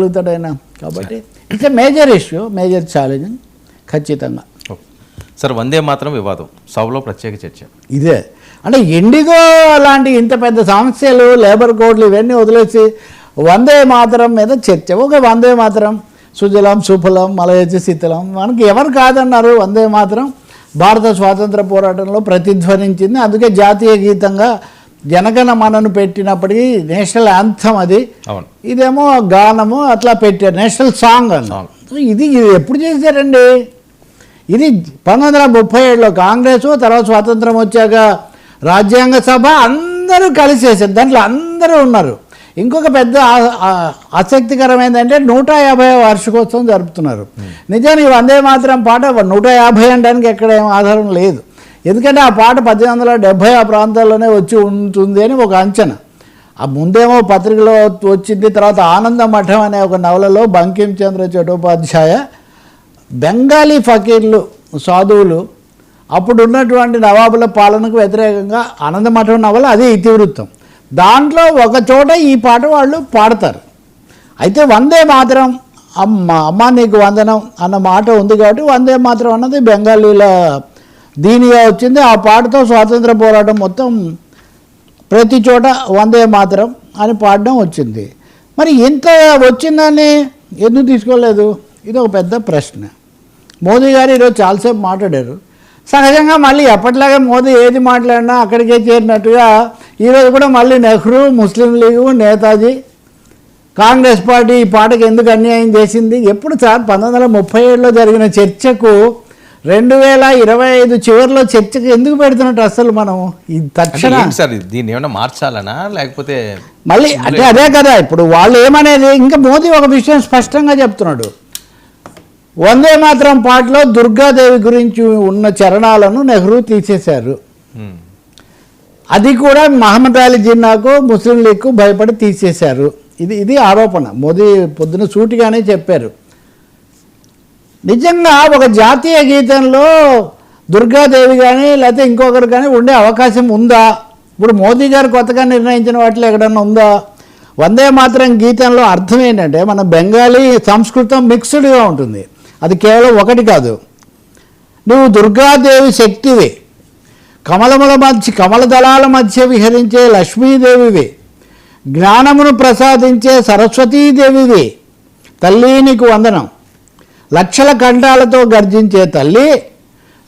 గలుగుతాడు ఆయన కాబట్టి it's major issue major challenge ఖచ్చితంగా. సార్ వందే మాత్రం వివాదం సభలో ప్రత్యేక చర్చ. ఇదే. అంటే ఇండిగో లాంటి ఇంత పెద్ద సమస్యలు లేబర్ కోడ్లు ఇవన్నీ వదిలేసి వందే మాతరం మీద చర్చ. ఒక వందే మాతరం సుజలం సుఫలం మలయచి శీతలం మనకి ఎవరు కాదన్నారు వందే మాతరం భారత స్వాతంత్ర పోరాటంలో ప్రతిధ్వనించింది. అందుకే జాతీయ గీతంగా జనగణ మనను పెట్టినప్పటికీ నేషనల్ యాంథమ్ అది. ఇదేమో గానము అట్లా పెట్టారు. నేషనల్ సాంగ్ అని. Song. ఇది ఇది ఎప్పుడు చేశారండి? ఇది పంతొమ్మిది వందల ముప్పై ఏడులో కాంగ్రెస్ తర్వాత స్వాతంత్రం వచ్చాక రాజ్యాంగ సభ అందరూ కలిసి చేశారు దాంట్లో అందరూ ఉన్నారు. ఇంకొక పెద్ద ఆ- ఆ- ఆసక్తికరమైందంటే నూట యాభై వార్షికోత్సవం జరుపుతున్నారు. నిజానికి వందే మాత్రం పాట నూట యాభై అనడానికి ఎక్కడ ఏం ఆధారం లేదు. ఎందుకంటే ఆ పాట పద్దెనిమిది వందల డెబ్భై ఆ ప్రాంతాల్లోనే వచ్చి ఉంటుంది అని ఒక అంచనా. ఆ ముందేమో పత్రికలో వచ్చింది తర్వాత ఆనంద మఠం అనే ఒక నవలలో బంకిం చంద్ర చటోపాధ్యాయ బెంగాలీ ఫకీర్లు సాధువులు అప్పుడు ఉన్నటువంటి నవాబుల పాలనకు వ్యతిరేకంగా ఆనంద మఠం నవల అదే ఇతివృత్తం. దాంట్లో ఒక చోట ఈ పాట వాళ్ళు పాడతారు. అయితే వందే మాత్రం అమ్మ అమ్మ నీకు వందనం అన్న మాట ఉంది కాబట్టి వందే మాత్రం అన్నది బెంగాలీల దీనిగా వచ్చింది. ఆ పాటతో స్వాతంత్ర పోరాటం మొత్తం ప్రతి చోట వందే మాత్రం అని పాడడం వచ్చింది. మరి ఇంత వచ్చిందని ఎందుకు తీసుకోలేదు? ఇది ఒక పెద్ద ప్రశ్న. మోదీ గారు ఈరోజు చాలాసేపు మాట్లాడారు. సహజంగా మళ్ళీ ఎప్పటిలాగే మోదీ ఏది మాట్లాడినా అక్కడికే చేరినట్టుగా ఈరోజు కూడా మళ్ళీ Nehru Muslim League Netaji Congress party ఈ పాటకు ఎందుకు అన్యాయం చేసింది? ఎప్పుడు సార్ పంతొమ్మిది వందల ముప్పై ఏడులో జరిగిన చర్చకు రెండు వేల ఇరవై ఐదు చివరిలో చర్చకు ఎందుకు పెడుతున్నట్టు అసలు మనం? ఈ తక్షణ సార్? దీన్ని ఏమైనా మార్చాలనా? లేకపోతే మళ్ళీ అంటే అదే కదా ఇప్పుడు వాళ్ళు ఏమనేది ఇంకా మోదీ ఒక విషయం స్పష్టంగా చెప్తున్నాడు. వందే మాత్రం పాటలో దుర్గాదేవి గురించి ఉన్న చరణాలను నెహ్రూ తీసేశారు. అది కూడా మహమ్మద్ అలీ జిన్నాకు ముస్లిం లీగ్కు భయపడి తీసేశారు. ఇది ఇది ఆరోపణ. మోదీ పొద్దున సూటిగానే చెప్పారు. నిజంగా ఒక జాతీయ గీతంలో దుర్గాదేవి కానీ లేకపోతే ఇంకొకరు కానీ ఉండే అవకాశం ఉందా? ఇప్పుడు మోదీ గారు కొత్తగా నిర్ణయించిన వాటిలో ఎక్కడన్నా ఉందా? వందే మాత్రం గీతంలో అర్థం ఏంటంటే మన బెంగాలీ సంస్కృతం మిక్స్డ్గా ఉంటుంది. అది కేవలం ఒకటి కాదు. నువ్వు దుర్గాదేవి శక్తివి. కమలముల మధ్య కమల దళాల మధ్య విహరించే లక్ష్మీదేవివి. జ్ఞానమును ప్రసాదించే సరస్వతీదేవివి. తల్లి నీకు వందనం. లక్షల కంఠాలతో గర్జించే తల్లి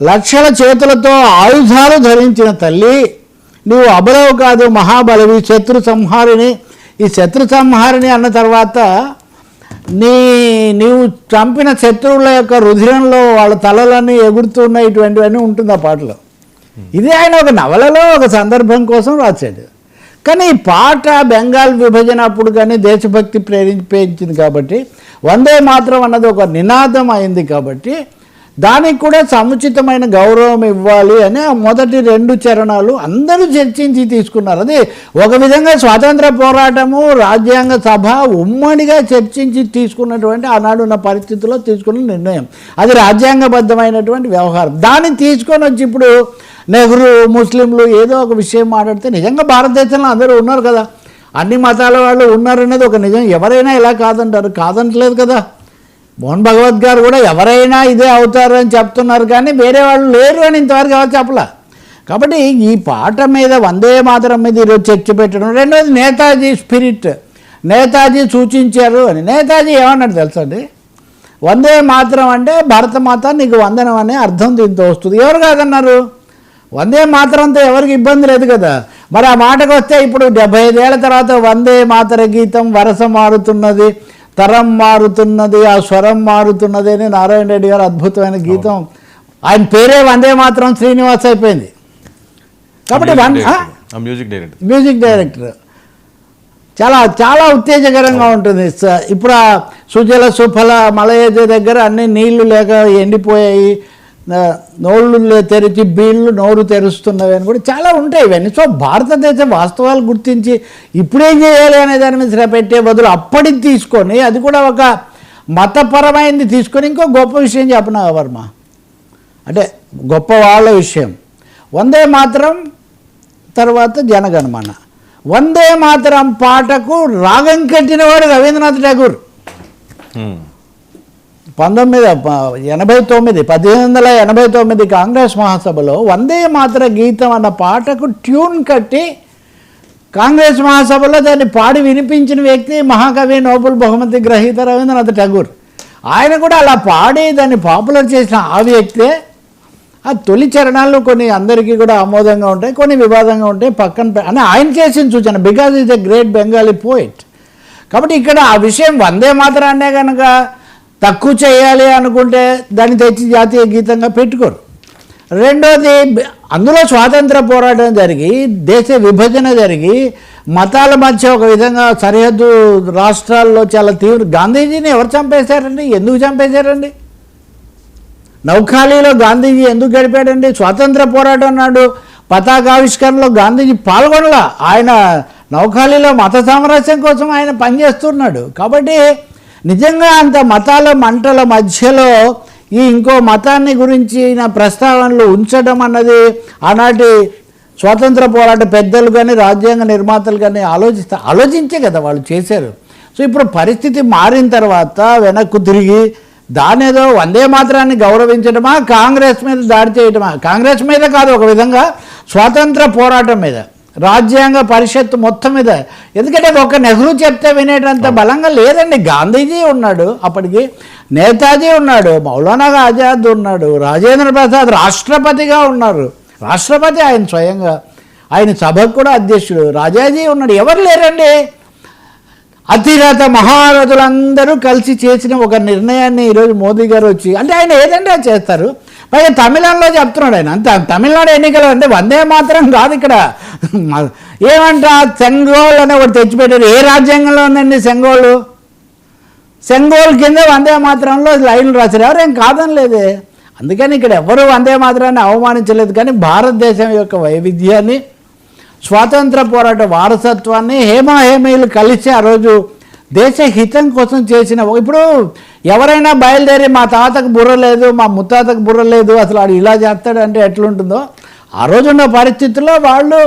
లక్షల చేతులతో ఆయుధాలు ధరించిన తల్లి నువ్వు అబలవు కాదు మహాబలవి శత్రు సంహారిణి. ఈ శత్రు సంహారిణి అన్న తర్వాత నీ నీవు చంపిన శత్రువుల యొక్క రుధిరంలో వాళ్ళ తలలన్నీ ఎగురుతున్న ఇటువంటివన్నీ ఉంటుంది ఆ పాటలో. ఇది ఆయన ఒక నవలలో ఒక సందర్భం కోసం రాశాడు. కానీ ఈ పాట బెంగాల్ విభజన అప్పుడు కానీ దేశభక్తి ప్రేరేపించింది కాబట్టి వందే మాత్రం అన్నది ఒక నినాదం అయింది కాబట్టి దానికి కూడా సముచితమైన గౌరవం ఇవ్వాలి అని మొదటి రెండు చరణాలు అందరూ చర్చించి తీసుకున్నారు. అది ఒక విధంగా స్వాతంత్ర పోరాటము రాజ్యాంగ సభ ఉమ్మడిగా చర్చించి తీసుకున్నటువంటి ఆనాడున్న పరిస్థితుల్లో తీసుకున్న నిర్ణయం. అది రాజ్యాంగబద్ధమైనటువంటి వ్యవహారం. దాన్ని తీసుకొని వచ్చి ఇప్పుడు నెహ్రూ ముస్లింలు ఏదో ఒక విషయం మాట్లాడితే నిజంగా భారతదేశంలో అందరూ ఉన్నారు కదా. అన్ని మతాల వాళ్ళు ఉన్నారనేది ఒక నిజం. ఎవరైనా ఇలా కాదంటారు. కాదంటలేదు కదా. మోహన్ భగవత్ గారు కూడా ఎవరైనా ఇదే అవుతారని చెప్తున్నారు కానీ వేరే వాళ్ళు లేరు అని ఇంతవరకు ఎవరు చెప్పలా? కాబట్టి ఈ పాట మీద వందే మాతరం మీద ఈరోజు చర్చ పెట్టడం. రెండోది నేతాజీ స్పిరిట్. నేతాజీ సూచించారు అని. నేతాజీ ఏమన్నాడు తెలుసా అండి? వందే మాత్రం అంటే భారతమాత నీకు వందనం అనే అర్థం దీంతో వస్తుంది. ఎవరు కాదన్నారు? వందే మాత్రంతో ఎవరికి ఇబ్బంది లేదు కదా. మరి ఆ మాటకు వస్తే ఇప్పుడు డెబ్బై ఐదేళ్ళ తర్వాత వందే మాతర గీతం వరస మారుతున్నది తరం మారుతున్నది ఆ స్వరం మారుతున్నది అని నారాయణ రెడ్డి గారు అద్భుతమైన గీతం. ఆయన పేరే వందే మాత్రం శ్రీనివాస్ అయిపోయింది. కాబట్టి music? Director. Music director. Music director. చాలా చాలా ఉత్తేజకరంగా ఉంటుంది. ఇప్పుడు ఆ సుజల సుఫల మలయజ దగ్గర అన్ని నీళ్ళు లేక ఎండిపోయాయి. నోళ్ళు తెరిచి బీళ్ళు నోరు తెరుస్తున్నవి అని కూడా చాలా ఉంటాయి ఇవన్నీ. సో భారతదేశ వాస్తవాలు గుర్తించి ఇప్పుడేం చేయాలి అనే దాని మీద పెట్టే బదులు అప్పటికి తీసుకొని అది కూడా ఒక మతపరమైనది తీసుకొని ఇంకో గొప్ప విషయం చెప్పిన వర్మ? అంటే గొప్ప వాళ్ళ విషయం. వందే మాత్రం తర్వాత జనగణమన. వందే మాత్రం పాటకు రాగం కట్టినవాడు రవీంద్రనాథ్ ఠాగూర్. పంతొమ్మిది ఎనభై తొమ్మిది పద్దెనిమిది వందల ఎనభై తొమ్మిది కాంగ్రెస్ మహాసభలో వందే మాత్ర గీతం అన్న పాటకు ట్యూన్ కట్టి కాంగ్రెస్ మహాసభలో దాన్ని పాడి వినిపించిన వ్యక్తి మహాకవి నోబుల్ బహుమతి గ్రహీత రవీంద్రనాథ్ ఠాగూర్. ఆయన కూడా అలా పాడి దాన్ని పాపులర్ చేసిన ఆ వ్యక్తే. ఆ తొలి చరణాలు కొన్ని అందరికీ కూడా ఆమోదంగా ఉంటాయి కొన్ని వివాదంగా ఉంటాయి పక్కన అని ఆయన చేసిన సూచన because is a great Bengali poet కాబట్టి ఇక్కడ ఆ విషయం వందే మాత్రాన్నే కనుక తక్కువ చేయాలి అనుకుంటే దాన్ని తెచ్చి జాతీయ గీతంగా పెట్టుకోరు. రెండోది అందులో స్వాతంత్ర పోరాటం జరిగి దేశ విభజన జరిగి మతాల మధ్య ఒక విధంగా సరిహద్దు రాష్ట్రాల్లో చాలా తీవ్ర గాంధీజీని ఎవరు చంపేశారండి? ఎందుకు చంపేశారండి? నౌఖాళీలో గాంధీజీ ఎందుకు గడిపాడండి? స్వాతంత్ర పోరాటం నాడు పతాకావిష్కరణలో గాంధీజీ పాల్గొనలా. ఆయన నౌఖాళీలో మత సామరస్యం కోసం ఆయన పనిచేస్తున్నాడు. కాబట్టి నిజంగా అంత మతాల మంటల మధ్యలో ఈ ఇంకో మతాన్ని గురించిన ప్రస్తావనలు ఉంచడం అన్నది ఆనాటి స్వాతంత్ర పోరాట పెద్దలు కానీ రాజ్యాంగ నిర్మాతలు కానీ ఆలోచిస్తా ఆలోచించే కదా వాళ్ళు చేశారు. సో ఇప్పుడు పరిస్థితి మారిన తర్వాత వెనక్కు తిరిగి దానేదో వందే మాత్రాన్ని గౌరవించడమా కాంగ్రెస్ మీద దాడి చేయడమా? కాంగ్రెస్ మీద కాదు ఒక విధంగా స్వాతంత్ర పోరాటం మీద. రాజ్యాంగ పరిషత్ మొత్తం మీద. ఎందుకంటే ఒక నెహ్రూ చెప్తే వినేటంత బలంగా లేదండి. గాంధీజీ ఉన్నాడు అప్పటికి నేతాజీ ఉన్నాడు మౌలానా ఆజాద్ ఉన్నాడు రాజేంద్ర ప్రసాద్ రాష్ట్రపతిగా ఉన్నారు. రాష్ట్రపతి ఆయన స్వయంగా. ఆయన సభకు కూడా అధ్యక్షుడు. రాజాజీ ఉన్నాడు. ఎవరు లేరండి? అతిరథ మహారథులందరూ కలిసి చేసిన ఒక నిర్ణయాన్ని ఈరోజు మోదీ గారు వచ్చి అంటే ఆయన ఏదంటే చేస్తారు? పైగా తమిళంలో చెప్తున్నాడు ఆయన అంత తమిళనాడు ఎన్నికలు అంటే వందే మాత్రం కాదు ఇక్కడ. మ- ఏమంట సెంగోల్ అనే ఒకటి తెచ్చిపెట్టారు. ఏ రాజ్యాంగంలో ఉందండి సెంగోళ్ళు సెంగోల్ కింద వందే మాత్రంలో లైన్లు రాశారు. ఎవరేం కాదని లేదే. అందుకని ఇక్కడ ఎవరు వందే మాత్రాన్ని అవమానించలేదు. కానీ భారతదేశం యొక్క వైవిధ్యాన్ని స్వాతంత్ర పోరాట వారసత్వాన్ని హేమాహేమీలు కలిసి ఆ రోజు దేశ హితం కోసం చేసిన ఇప్పుడు ఎవరైనా బయలుదేరి మా తాతకు బుర్ర లేదు మా ముత్తాతకు బుర్ర లేదు అసలు వాడు ఇలా చేస్తాడంటే ఎట్లుంటుందో ఆ రోజున్న పరిస్థితుల్లో వాళ్ళు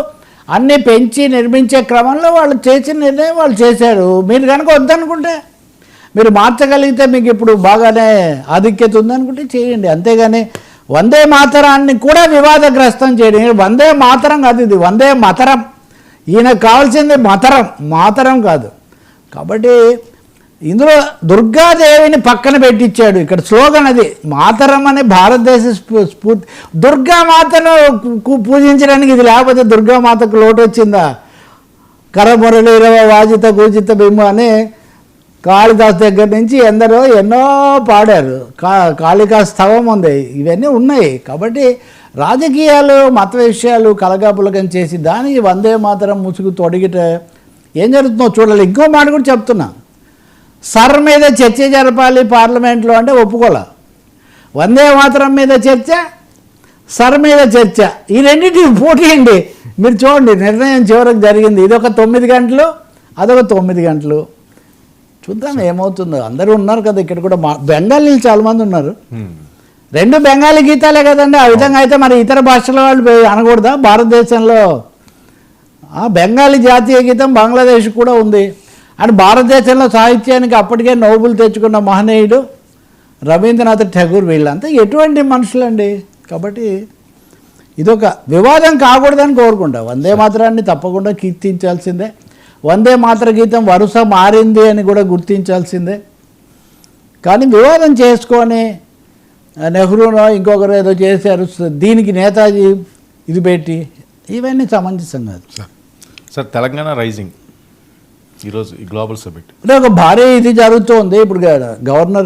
అన్నీ పెంచి నిర్మించే క్రమంలో వాళ్ళు చేసిన నిర్ణయం వాళ్ళు చేశారు. మీరు కనుక వద్దనుకుంటే మీరు మార్చగలిగితే మీకు ఇప్పుడు బాగానే ఆధిక్యత ఉందనుకుంటే చేయండి. అంతేగాని వందే మాతరాన్ని కూడా వివాదగ్రస్తం చేయడం. వందే మాతరం కాదు ఇది వందే మతరం. ఈయనకు కావాల్సింది మతరం. మాతరం కాదు. కాబట్టి ఇందులో దుర్గాదేవిని పక్కన పెట్టించాడు ఇక్కడ స్లోగన్ అది. మాతరం అనే భారతదేశ స్ఫూ- స్ఫూర్తి దుర్గామాతను పూజించడానికి ఇది లేకపోతే దుర్గామాతకు లోటు వచ్చిందా కరమురళి ఇరవ వాజిత కూజిత బిమ్మ అని కాళిదాస్ దగ్గర నుంచి ఎందరో ఎన్నో పాడారు. కా కాళికా స్తవం ఉంది. ఇవన్నీ ఉన్నాయి. కాబట్టి రాజకీయాలు మత విషయాలు కలగాపులకం చేసి దానికి వందే మాత్రం ముసుగు తొడిగిట ఏం జరుగుతుందో చూడాలి. ఇంకో మాట కూడా చెప్తున్నా. సర్ మీద చర్చ జరపాలి పార్లమెంట్లో అంటే ఒప్పుకోలే. వందే మాత్రం మీద చర్చ సర్ మీద చర్చ. ఈ రెండింటి పోటీ అండి. మీరు చూడండి నిర్ణయం చివరకు జరిగింది. ఇదొక తొమ్మిది గంటలు అదొక తొమ్మిది గంటలు. చూద్దాం ఏమవుతుందో. అందరూ ఉన్నారు కదా ఇక్కడ కూడా మా బెంగాలీలు చాలామంది ఉన్నారు. రెండు బెంగాలీ గీతాలే కదండి ఆ విధంగా అయితే మరి ఇతర భాషల వాళ్ళు అనకూడదా? భారతదేశంలో ఆ బెంగాలీ జాతీయ గీతం బంగ్లాదేశ్ కూడా ఉంది. అండ్ భారతదేశంలో సాహిత్యానికి అప్పటికే నోబుల్ తెచ్చుకున్న మహనీయుడు రవీంద్రనాథ్ ఠాగూర్ వీళ్ళంతా ఎటువంటి మనుషులండి? కాబట్టి ఇదొక వివాదం కాకూడదని కోరుకుంటా. వందే మాత్రాన్ని తప్పకుండా కీర్తించాల్సిందే. వందే మాత్ర గీతం వరుస మారింది అని కూడా గుర్తించాల్సిందే. కానీ వివాదం చేసుకొని నెహ్రూనో ఇంకొకరు ఏదో చేశారు దీనికి నేతాజీ ఇది పెట్టి ఇవన్నీ సమంజసం కాదు. Sir sir Telangana rising. ఈరోజు ఈ గ్లోబల్ సబ్మిట్. అంటే ఒక భారీ ఇది జరుగుతోంది ఇప్పుడు గ- గవర్నర్